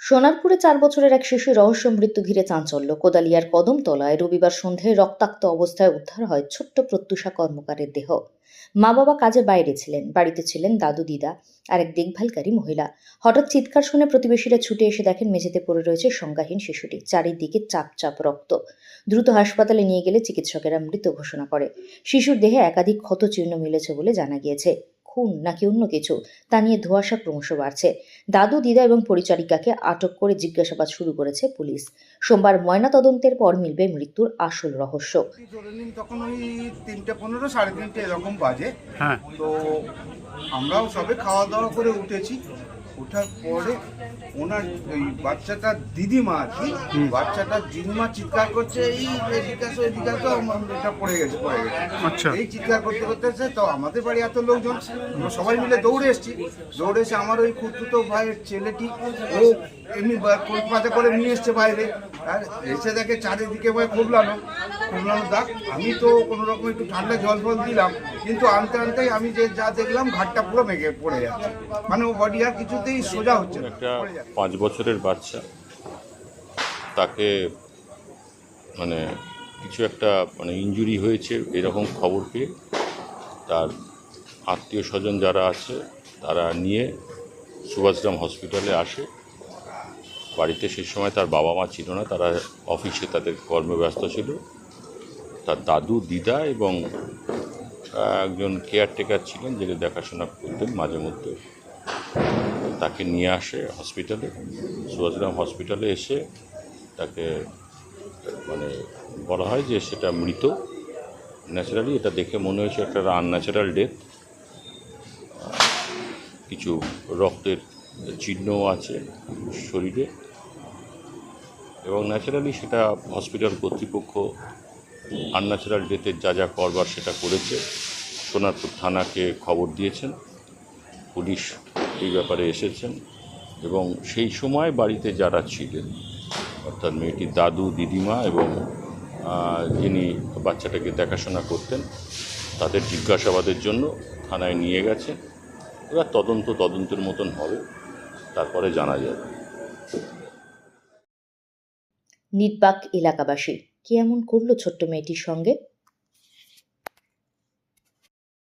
সোনারপুরে চার বছরের এক শিশু রহস্য মৃত্যু ঘিরে চাঞ্চল্য। কোদালিয়ার কদমতলায় রবিবার সন্ধ্যায় রক্তাক্ত অবস্থায় উদ্ধার হয় ছোট্ট প্রত্যুষা কর্মকারের দেহ। মা বাবা কাজে বাইরে ছিলেন, বাড়িতে ছিলেন দাদু দিদা আর এক দেখভালকারী মহিলা। হঠাৎ চিৎকার শুনে প্রতিবেশীরা ছুটে এসে দেখেন মেঝেতে পড়ে রয়েছে সংজ্ঞাহীন শিশুটি, চারিদিকে চাপ চাপ রক্ত। দ্রুত হাসপাতালে নিয়ে গেলে চিকিৎসকেরা মৃত ঘোষণা করে। শিশুর দেহে একাধিক ক্ষতচিহ্ন মিলেছে বলে জানা গিয়েছে। খুন নাকি অন্য কিছু তা নিয়ে ধোয়াশা ক্রমশ বাড়ছে। দাদু দিদা এবং পরিচারিকাকে আটক করে জিজ্ঞাসাবাদ শুরু করেছে পুলিশ। সোমবার ময়না তদন্তের পর মিলবে মৃত্যুর আসল রহস্য। তখন ওই তিনটে পনেরো সাড়ে তিনটে এরকম বাজে। হ্যাঁ। তো আমরাও সবে খাওয়া দাওয়া করে উঠেছি। ওঠার পরে ওনার ওই বাচ্চাটার দিদিমা কি বাচ্চাটার দিদিমা চিৎকার করছে এই এদিকে আসো এদিকে আসো এটা পড়ে গেছে পড়ে গেছে। আচ্ছা। এই চিৎকার করতে করতে এসে তো আমাদের বাড়ি এত লোকজন আমরা সবাই মিলে দৌড়ে এসেছি। দৌড়ে এসে আমার ওই খুঁড়তুতো ভাইয়ের ছেলেটি ও এমনি কলকাতা করে নিয়ে এসছে বাইরে। আর এসে দেখে চারিদিকে ভাই খুবলানো। দাগ আমি তো কোনো রকম একটু ঠান্ডা জল ফল দিলাম কিন্তু আনতে আনতেই আমি যে যা দেখলাম ঘাটটা পুরো মেঘে পড়ে যাচ্ছে। মানে ও বডি আর কিছুতেই সোজা হচ্ছে না একটা পাঁচ বছরের বাচ্চা। তাকে মানে কিছু একটা মানে ইনজুরি হয়েছে এরকম খবর পেয়ে তার আত্মীয় স্বজন যারা আছে তারা নিয়ে সুভাষগ্রাম হসপিটালে আসে। বাড়িতে সেই সময় তার বাবা মা ছিল না তারা অফিসে তাদের কর্মে ব্যস্ত ছিল। তার দাদু, দিদা এবং একজন কেয়ারটেকার ছিলেন যিনি দেখাশোনা করতেন মাঝে মধ্যে। তাকে নিয়ে আসে হসপিটালে সুভাষগ্রাম হসপিটালে এসে তাকে মানে বলা হয় যে সেটা মৃত। ন্যাচারালি এটা দেখে মনে হয়েছে একটা আনন্যাচারাল ডেথ কিছু রক্তের চিহ্নও আছে শরীরে। এবং ন্যাচারালি সেটা হসপিটাল কর্তৃপক্ষ আনন্যাচারাল ডেথের যা যা করবার সেটা করেছে। সোনারপুর থানাকে খবর দিয়েছেন, পুলিশ এই ব্যাপারে এসেছেন এবং সেই সময় বাড়িতে যারা ছিলেন, অর্থাৎ মেয়েটির দাদু, দিদিমা এবং যিনি বাচ্চাটাকে দেখাশোনা করতেন, তাদের জিজ্ঞাসাবাদের জন্য থানায় নিয়ে গেছে। এবার তদন্ত তদন্তের মতন হবে, তারপরে জানা যাবে। নিটবাক এলাকাবাসী। কি এমন করল ছোট্ট মেয়েটির সঙ্গে?